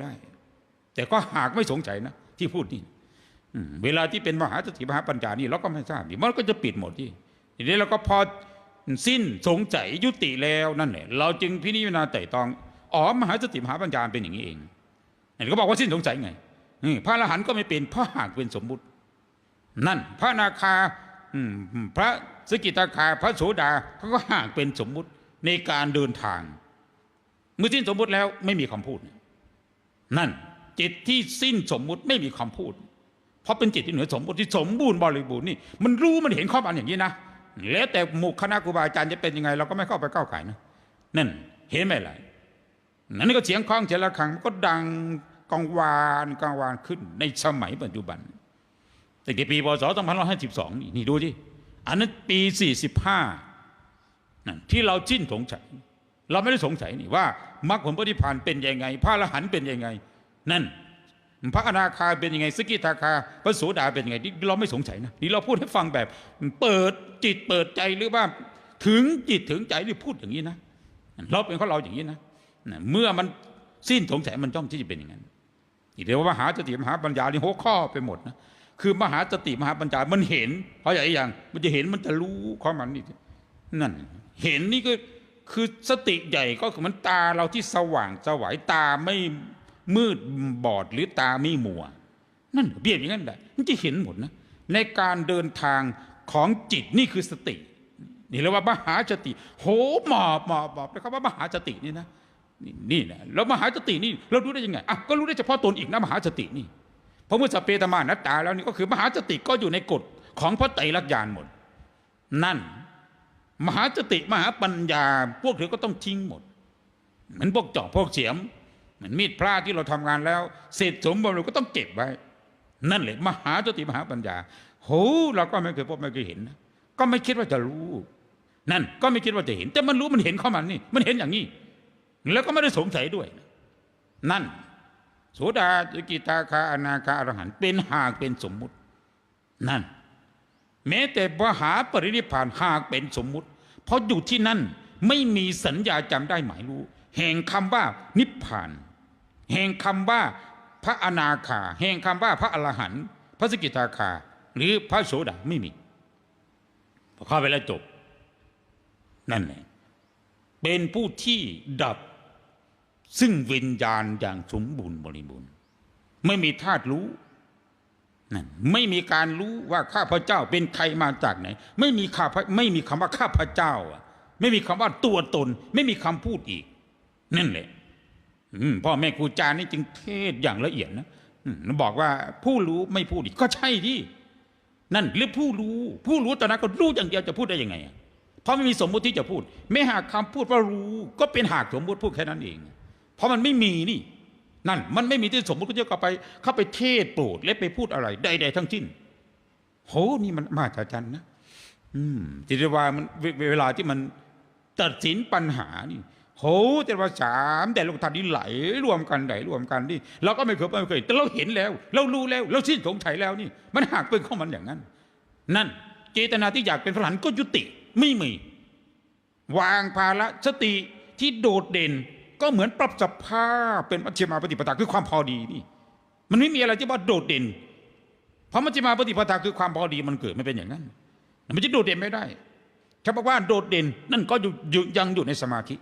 ได้ แต่ก็หากไม่สงสัยนะ ที่พูดนี่เวลาที่เป็นมหาสติมหาปัญญานี่เราก็ไม่ทราบนี่มันก็จะปิดหมดที่ทีนี้เราก็พอสิ้นสงสัยยุติแล้วนั่นแหละเราจึงพิจารณาไต่ตองอ๋อมหาสติมหาปัญญาเป็นอย่างนี้เองเห็นก็บอกว่าสิ้นสงสัยไงพระอรหันต์ก็ไม่เป็นเพราะหากเป็นสมมุติ นั่น พระนาคาพระสกิตาคาพระโสดาเขาก็หากเป็นสมมุติในการเดินทาง เมื่อสิ้นสมมุติแล้วไม่มีคำพูด นั่นจิตที่สิ้นสมมุติไม่มีคำพูด เพราะเป็นจิตที่เหนือสมมุติที่สมบูรณ์บริบูรณ์นี่มันรู้มันเห็นข้อมันอย่างนี้นะแล้วแต่หมู่คณะครูบาอาจารย์จะเป็นยังไง เราก็ไม่เข้าไปก้าวไก่นะนั่นเห็นไหมล่ะนั่นก็เสียงคล้องเจรครังมันก็ดังกังวานกังวานขึ้นในสมัยปัจจุบันตั้งแต่ปีพศ2552นี่นี่ดูที่อันนั้นปี 45นั่นที่เราจิ้นสงสัย เราไม่ได้สงสัยนี่ว่ามรรคผลปฏิพานเป็นยังไง พระอรหันต์เป็นยังไง นั่น พระอนาคาเป็นยังไงสกิทาคาพระโสดาเป็นยังไงนี่เราไม่สงสัยนะนี่เราพูดให้ฟังแบบ เปิดจิตเปิดใจหรือว่า ถึงจิตถึงใจนี่พูดอย่างนี้นะเราเป็นของเราอย่างนี้นะเมื่อมันสิ้นสงสัยมันจ้องที่จะเป็นอย่างนั้นอีกเดียวว่ามหาสติมหาปัญญานี่หัวข้อไปหมดนะคือมหาสติมหาปัญญามันเห็นเพราะอย่างอย่าง มันจะเห็นมันจะรู้ของมันนี่นั่น เห็นนี่ก็ คือสติใหญ่ก็คือมันตาเราที่สว่างสวายตาไม่มืดบอดหรือตาไม่มัว นั่นเปรียบอย่างนั้นแหละมันจะเห็นหมดนะ ในการเดินทางของจิตนี่คือสติ นี่เรียกว่ามหาสติ โหหมอบหมอบหมอบนะครับว่ามหาสตินี่นะนี่นี่นะแล้วมหาสตินี่เรารู้ได้ยังไงอะก็รู้ได้เฉพาะตนอีกนะมหาสตินี่เพราะเมื่อสเปตมานัตตาแล้วนี่ก็คือมหาสติก็อยู่ในกฎของพระไตรลักษณ์ญาณหมด นั่น มหาสติมหาปัญญา พวกเธอก็ต้องทิ้งหมด เหมือนพวกจอบพวกเสียม เหมือนมีดพระที่เราทำงานแล้วเสร็จสมบูรณ์เราก็ต้องเก็บไว้ นั่นแหละมหาสติมหาปัญญาโหเราก็ไม่เคยพบไม่เคยเห็นนะก็ไม่คิดว่าจะรู้ นั่นก็ไม่คิดว่าจะเห็น แต่มันรู้มันเห็นเข้ามันนี่ มันเห็นอย่างนี้ แล้วก็ไม่ได้สงสัยด้วย นั่นโสดาสกิตาคาอนาคาอรหันเป็นหากเป็นสมมุติ นั่น แม้แต่มหาปรินิพานหากเป็นสมมุติ เพราะอยู่ที่นั่นไม่มีสัญญาจำได้หมายรู้ แห่งคำว่านิพพาน แห่งคำว่าพระอนาคา แห่งคำว่าพระอรหันต์พระสกิทาคา หรือพระโสดาไม่มีพอเข้าไปแล้วจบ นั่นแหละเป็นผู้ที่ดับ ซึ่งวิญญาณอย่างสมบูรณ์บริบูรณ์ ไม่มีธาตุรู้ ไม่มีการรู้ว่าข้าพเจ้าเป็นใครมาจากไหน ไม่มีข้าพไม่มีคำว่าข้าพเจ้าอะไม่มีคำว่าตัวตน ไม่มีคำพูดอีก นั่นแหละพ่อแม่ครูอาจารย์นี่จึงเทศอย่างละเอียดนะบอกว่าผู้รู้ไม่พูดอีกก็ใช่ที่นั่นหรือผู้รู้ ผู้รู้ตอนนั้นก็รู้อย่างเดียวจะพูดได้ยังไง เพราะไม่มีสมมุติที่จะพูด ไม่หากคำพูดว่ารู้ ก็เป็นหากสมมุติพูดแค่นั้นเอง เพราะมันไม่มีนี่ นั่นมันไม่มีที่สมมติก็จะเข้าไป เข้าไปเทศโปรดและไปพูดอะไรใดๆทั้งสิ้นโหนี่มันมาจากจันนะอืมจิตวามันเวเวลาที่มันตัดสินปัญหานี่โหแต่ว่าสามแต่ลูกทันนี่ไหลรวมกันไหลรวมกันนี่เราก็ไม่เคยไม่เคย แต่เราเห็นแล้ว เรารู้แล้ว เราสิ้นสงสัยแล้วนี่ มันหากเป็นข้อมันอย่างนั้น นั่น เจตนาที่อยากเป็นพระอรหันต์ก็ยุติไม่มี วางภาระสติที่โดดเด่น ก็เหมือนปรับสภาพเป็นมัชฌิมาปฏิปทาคือความพอดีนี่ มันไม่มีอะไรที่ว่าโดดเด่น เพราะมัชฌิมาปฏิปทาคือความพอดีมันเกิดไม่เป็นอย่างนั้น มันจะโดดเด่นไม่ได้ถ้าบอกว่าโดดเด่นนั่นก็ยังอยู่ในสมาธิ